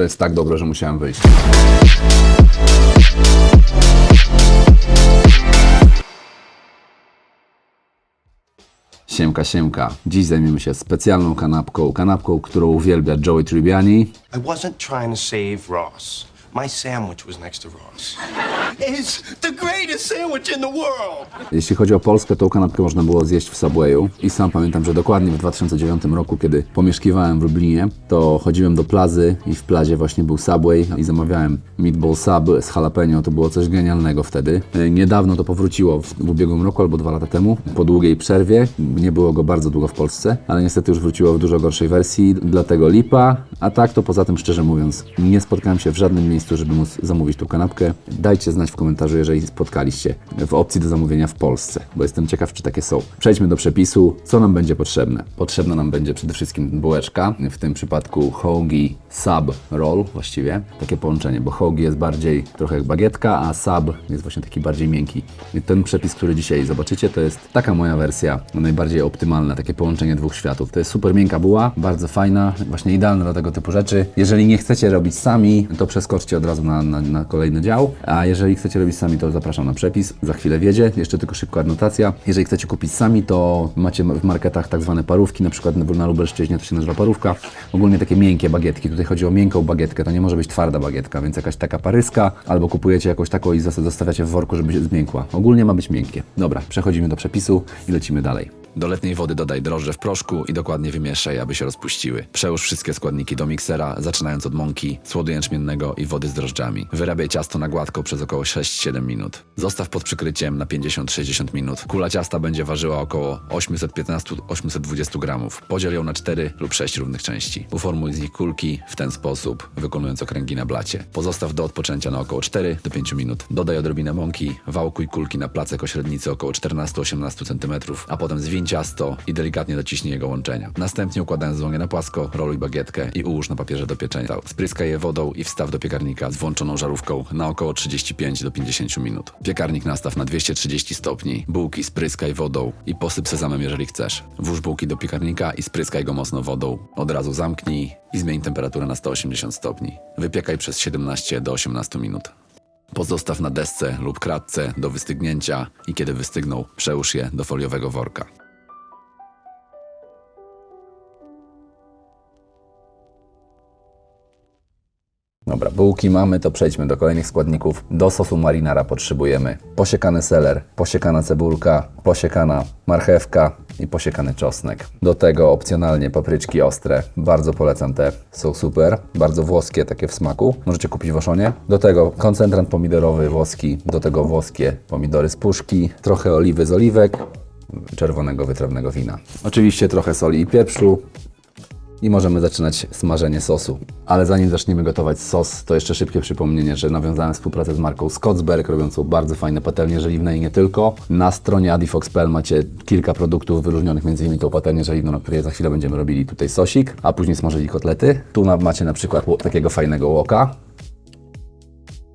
To jest tak dobre, że musiałem wyjść. Siemka, siemka. Dziś zajmiemy się specjalną kanapką. Kanapką, którą uwielbia Joey Tribbiani. I wasn't trying to save Ross. My sandwich was next to Ross. It's the greatest sandwich in the world! Jeśli chodzi o Polskę, tą kanapkę można było zjeść w Subwayu. I sam pamiętam, że dokładnie w 2009 roku, kiedy pomieszkiwałem w Lublinie, to chodziłem do plazy i w plazie właśnie był Subway i zamawiałem meatball sub z jalapeno. To było coś genialnego wtedy. E, Niedawno to powróciło w, w ubiegłym roku albo dwa lata temu, po długiej przerwie. Nie było go bardzo długo w Polsce, ale niestety już wróciło w dużo gorszej wersji, dlatego lipa. A tak to poza tym, szczerze mówiąc, nie spotkałem się w żadnym miejscu, żeby móc zamówić tą kanapkę. Dajcie znać w komentarzu, jeżeli spotkaliście w opcji do zamówienia w Polsce, bo jestem ciekaw, czy takie są. Przejdźmy do przepisu. Co nam będzie potrzebne? Potrzebna nam będzie przede wszystkim bułeczka, w tym przypadku hoagie sub roll właściwie. Takie połączenie, bo hoagie jest bardziej trochę jak bagietka, a sub jest właśnie taki bardziej miękki. I ten przepis, który dzisiaj zobaczycie, to jest taka moja wersja, najbardziej optymalna, takie połączenie dwóch światów. To jest super miękka buła, bardzo fajna, właśnie idealna do tego typu rzeczy. Jeżeli nie chcecie robić sami, to przeskoczcie od razu na, na, na kolejny dział, a jeżeli chcecie robić sami, to zapraszam na przepis. Za chwilę wiedzie. Jeszcze tylko szybka adnotacja. Jeżeli chcecie kupić sami, to macie w marketach tak zwane parówki, na przykład na Lubelszczyźnie to się nazywa parówka. Ogólnie takie miękkie bagietki. Tutaj chodzi o miękką bagietkę, to nie może być twarda bagietka, więc jakaś taka paryska, albo kupujecie jakąś taką i zostawiacie w worku, żeby się zmiękła. Ogólnie ma być miękkie. Dobra, przechodzimy do przepisu i lecimy dalej. Do letniej wody dodaj drożdże w proszku i dokładnie wymieszaj, aby się rozpuściły. Przełóż wszystkie składniki do miksera, zaczynając od mąki, słodu jęczmiennego i wody z drożdżami. Wyrabiaj ciasto na gładko przez około 6-7 minut. Zostaw pod przykryciem na 50-60 minut. Kula ciasta będzie ważyła około 815-820 gramów. Podziel ją na 4 lub 6 równych części. Uformuj z nich kulki w ten sposób, wykonując okręgi na blacie. Pozostaw do odpoczęcia na około 4 do 5 minut. Dodaj odrobinę mąki, wałkuj kulki na placek o średnicy około 14-18 cm, a potem ciasto i delikatnie dociśnij jego łączenia. Następnie układając złągie na płasko, roluj bagietkę i ułóż na papierze do pieczenia. Spryskaj je wodą i wstaw do piekarnika z włączoną żarówką na około 35 do 50 minut. Piekarnik nastaw na 230 stopni, bułki spryskaj wodą i posyp sezamem jeżeli chcesz. Włóż bułki do piekarnika i spryskaj go mocno wodą. Od razu zamknij i zmień temperaturę na 180 stopni. Wypiekaj przez 17 do 18 minut. Pozostaw na desce lub kratce do wystygnięcia i kiedy wystygną, przełóż je do foliowego worka. Dobra, bułki mamy, to przejdźmy do kolejnych składników. Do sosu marinara potrzebujemy posiekany seler, posiekana cebulka, posiekana marchewka i posiekany czosnek. Do tego opcjonalnie papryczki ostre. Bardzo polecam te, są super. Bardzo włoskie takie w smaku. Możecie kupić w Oszonie. Do tego koncentrant pomidorowy włoski, do tego włoskie pomidory z puszki, trochę oliwy z oliwek, czerwonego wytrawnego wina. Oczywiście trochę soli i pieprzu, i możemy zaczynać smażenie sosu. Ale zanim zaczniemy gotować sos, to jeszcze szybkie przypomnienie, że nawiązałem współpracę z marką Scottsberg, robiącą bardzo fajne patelnie żeliwne i nie tylko. Na stronie adifox.pl macie kilka produktów wyróżnionych, m.in. tą patelnię żeliwną, na której za chwilę będziemy robili tutaj sosik, a później smażyli kotlety. Tu macie na przykład takiego fajnego łoka,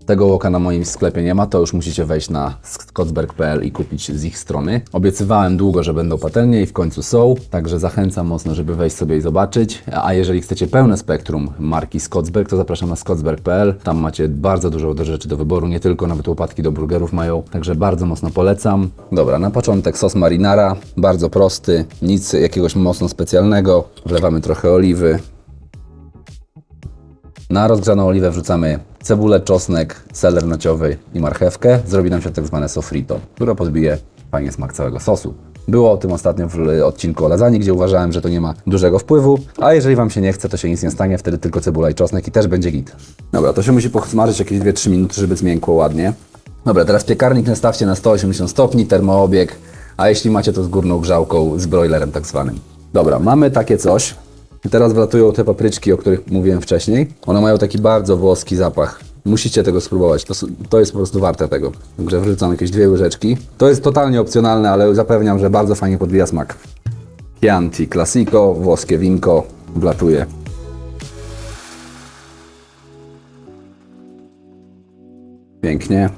tego łoka na moim sklepie nie ma, to już musicie wejść na scottsberg.pl i kupić z ich strony. Obiecywałem długo, że będą patelnie i w końcu są, także zachęcam mocno, żeby wejść sobie i zobaczyć. A jeżeli chcecie pełne spektrum marki Scottsberg, to zapraszam na scottsberg.pl. Tam macie bardzo dużo rzeczy do wyboru, nie tylko, nawet łopatki do burgerów mają, także bardzo mocno polecam. Dobra, na początek sos marinara, bardzo prosty, nic jakiegoś mocno specjalnego. Wlewamy trochę oliwy, na rozgrzaną oliwę wrzucamy cebulę, czosnek, seler naciowy i marchewkę. Zrobi nam się tak zwane sofrito, które podbije fajnie smak całego sosu. Było o tym ostatnio w odcinku o lasagne, gdzie uważałem, że to nie ma dużego wpływu, a jeżeli Wam się nie chce, to się nic nie stanie, wtedy tylko cebula i czosnek i też będzie git. Dobra, to się musi posmażyć jakieś 2-3 minuty, żeby zmiękło ładnie. Dobra, teraz piekarnik nastawcie na 180 stopni, termoobieg, a jeśli macie to z górną grzałką, z broilerem tak zwanym. Dobra, mamy takie coś. I teraz wlatują te papryczki, o których mówiłem wcześniej. One mają taki bardzo włoski zapach. Musicie tego spróbować. To, to jest po prostu warte tego. Także wrzucam jakieś dwie łyżeczki. To jest totalnie opcjonalne, ale zapewniam, że bardzo fajnie podbija smak. Chianti Classico, włoskie winko, wlatuje. Pięknie.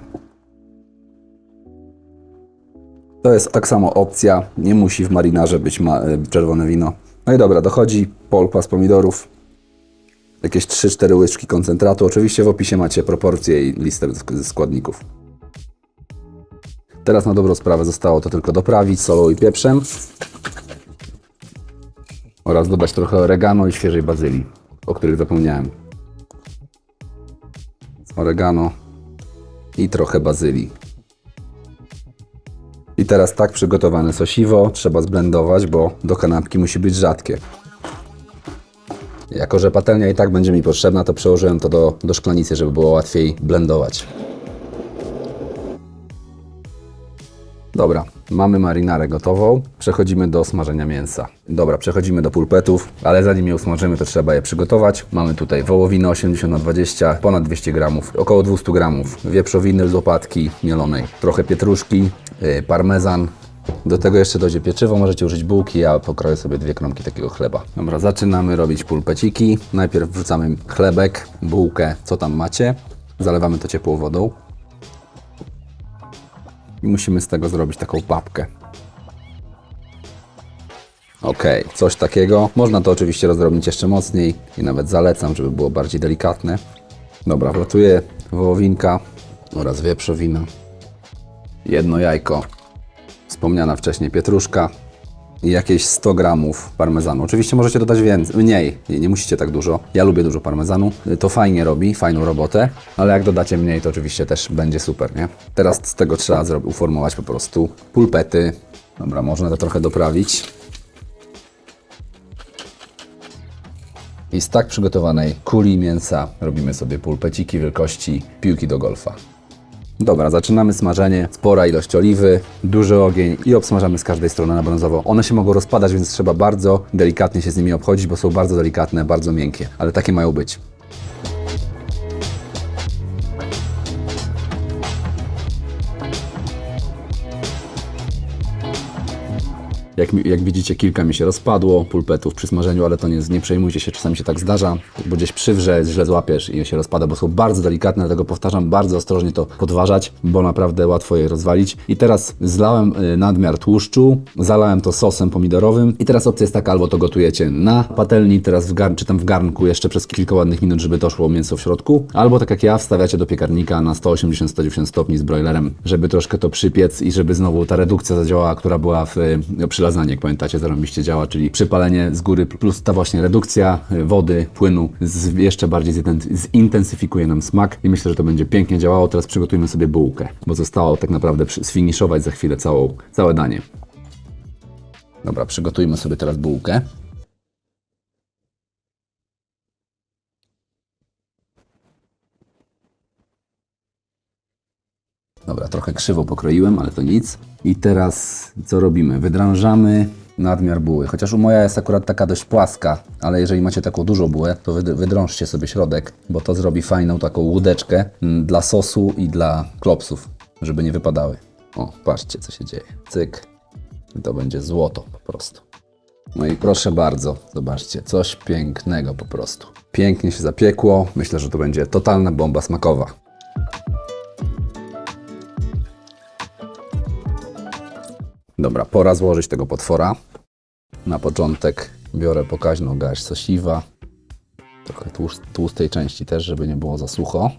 To jest tak samo opcja. Nie musi w marynarze być ma- e, czerwone wino. No i dobra, dochodzi polpa z pomidorów. Jakieś 3-4 łyżki koncentratu. Oczywiście w opisie macie proporcje i listę sk- składników. Teraz na dobrą sprawę zostało to tylko doprawić solą i pieprzem oraz dodać trochę oregano i świeżej bazylii, o których zapomniałem. Oregano i trochę bazylii. I teraz tak przygotowane sosiwo trzeba zblendować, bo do kanapki musi być rzadkie. Jako, że patelnia i tak będzie mi potrzebna, to przełożyłem to do, do szklanicy, żeby było łatwiej blendować. Dobra, mamy marynarę gotową. Przechodzimy do smażenia mięsa. Dobra, przechodzimy do pulpetów, ale zanim je usmażymy, to trzeba je przygotować. Mamy tutaj wołowinę 80 na 20, ponad 200 gramów, około 200 gramów, wieprzowiny z łopatki mielonej, trochę pietruszki, parmezan. Do tego jeszcze dojdzie pieczywo, możecie użyć bułki, ja pokroję sobie dwie kromki takiego chleba. Dobra, zaczynamy robić pulpeciki. Najpierw wrzucamy chlebek, bułkę, co tam macie. Zalewamy to ciepłą wodą. I musimy z tego zrobić taką papkę. Ok, coś takiego. Można to oczywiście rozdrobnić jeszcze mocniej i nawet zalecam, żeby było bardziej delikatne. Dobra, wlatuje wołowinka oraz wieprzowina. Jedno jajko, wspomniana wcześniej pietruszka i jakieś 100 gramów parmezanu. Oczywiście możecie dodać więcej, mniej, nie, nie musicie tak dużo. Ja lubię dużo parmezanu, to fajnie robi, fajną robotę, ale jak dodacie mniej, to oczywiście też będzie super, nie? Teraz z tego trzeba uformować po prostu pulpety. Dobra, można to trochę doprawić. I z tak przygotowanej kuli mięsa robimy sobie pulpeciki wielkości piłki do golfa. Dobra, zaczynamy smażenie. Spora ilość oliwy, duży ogień i obsmażamy z każdej strony na brązowo. One się mogą rozpadać, więc trzeba bardzo delikatnie się z nimi obchodzić, bo są bardzo delikatne, bardzo miękkie, ale takie mają być. Jak, jak widzicie, kilka mi się rozpadło pulpetów przy smażeniu, ale to nie, nie przejmujcie się, czasami się tak zdarza, bo gdzieś przywrze, źle złapiesz i się rozpada, bo są bardzo delikatne, dlatego powtarzam, bardzo ostrożnie to podważać, bo naprawdę łatwo je rozwalić. I teraz zlałem y, nadmiar tłuszczu, zalałem to sosem pomidorowym i teraz opcja jest taka, albo to gotujecie na patelni, teraz w garn, czy tam w garnku jeszcze przez kilka ładnych minut, żeby doszło mięso w środku, albo tak jak ja, wstawiacie do piekarnika na 180-190 stopni z broilerem, żeby troszkę to przypiec i żeby znowu ta redukcja zadziałała, która była w, y, przy lasagne, jak pamiętacie, zarobiście działa, czyli przypalenie z góry plus ta właśnie redukcja y, wody, płynu z, jeszcze bardziej zinten- zintensyfikuje nam smak i myślę, że to będzie pięknie działało. Teraz przygotujmy sobie bułkę, bo zostało tak naprawdę sfiniszować za chwilę całą, całe danie. Dobra, przygotujmy sobie teraz bułkę. Dobra, trochę krzywo pokroiłem, ale to nic. I teraz co robimy? Wydrążamy nadmiar buły. Chociaż u moja jest akurat taka dość płaska, ale jeżeli macie taką dużą bułę, to wyd- wydrążcie sobie środek, bo to zrobi fajną taką łódeczkę mm, dla sosu i dla klopsów, żeby nie wypadały. O, patrzcie co się dzieje. Cyk. I to będzie złoto po prostu. No i proszę bardzo, zobaczcie, coś pięknego po prostu. Pięknie się zapiekło. Myślę, że to będzie totalna bomba smakowa. Dobra, pora złożyć tego potwora. Na początek biorę pokaźną garść sosiwa. Trochę tłust, tłustej części też, żeby nie było za sucho.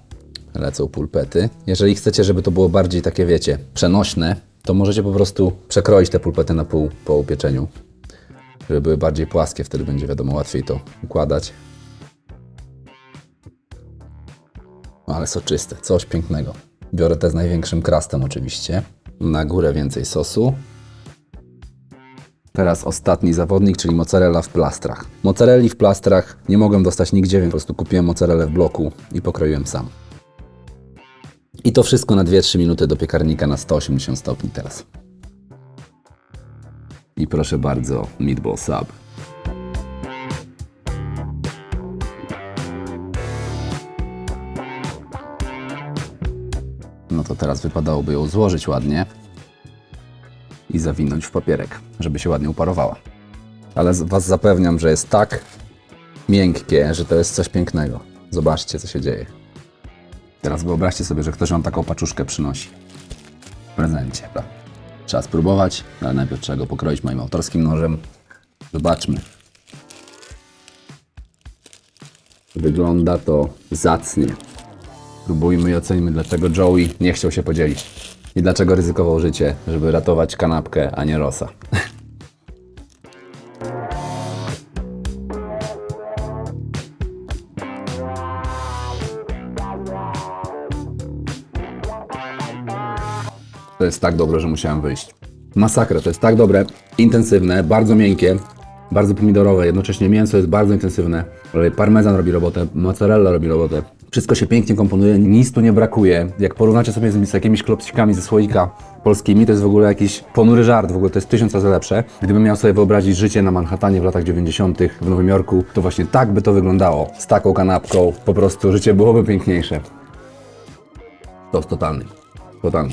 Lecą pulpety. Jeżeli chcecie, żeby to było bardziej takie, wiecie, przenośne, to możecie po prostu przekroić te pulpety na pół po upieczeniu. Żeby były bardziej płaskie, wtedy będzie wiadomo łatwiej to układać. No, Ale soczyste, coś pięknego. Biorę te z największym krastem oczywiście. Na górę więcej sosu. Teraz ostatni zawodnik, czyli mozzarella w plastrach. Mozzarelli w plastrach nie mogłem dostać nigdzie, więc po prostu kupiłem mozzarellę w bloku i pokroiłem sam. I to wszystko na 2-3 minuty do piekarnika na 180 stopni teraz. I proszę bardzo, meatball sub. No to teraz wypadałoby ją złożyć ładnie i zawinąć w papierek, żeby się ładnie uparowała. Ale Was zapewniam, że jest tak miękkie, że to jest coś pięknego. Zobaczcie, co się dzieje. Teraz wyobraźcie sobie, że ktoś Wam taką paczuszkę przynosi w prezencie. Trzeba spróbować, ale najpierw trzeba go pokroić moim autorskim nożem. Zobaczmy. Wygląda to zacnie. Spróbujmy i ocenimy, dlaczego Joey nie chciał się podzielić. I dlaczego ryzykował życie, żeby ratować kanapkę, a nie Rosa. To jest tak dobre, że musiałem wyjść. Masakra, to jest tak dobre, intensywne, bardzo miękkie, bardzo pomidorowe, jednocześnie mięso jest bardzo intensywne. Parmezan robi robotę, mozzarella robi robotę. Wszystko się pięknie komponuje, nic tu nie brakuje. Jak porównacie sobie z, z jakimiś klopsikami ze słoika polskimi, to jest w ogóle jakiś ponury żart, w ogóle to jest tysiąc razy lepsze. Gdybym miał sobie wyobrazić życie na Manhattanie w latach 90. w Nowym Jorku, to właśnie tak by to wyglądało. Z taką kanapką, po prostu życie byłoby piękniejsze. To jest totalny. Totalny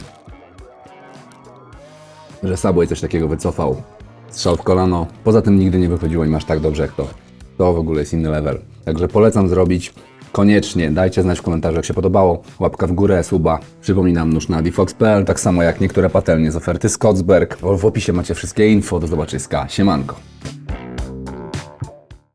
że Subway coś takiego wycofał. Strzał w kolano. Poza tym nigdy nie wychodziło im aż tak dobrze jak to. To w ogóle jest inny level. Także polecam zrobić. Koniecznie dajcie znać w komentarzu, jak się podobało. Łapka w górę, suba. Przypominam, nóż na difox.pl, tak samo jak niektóre patelnie z oferty Scottsberg. W opisie macie wszystkie info. Do zobaczyska. Siemanko.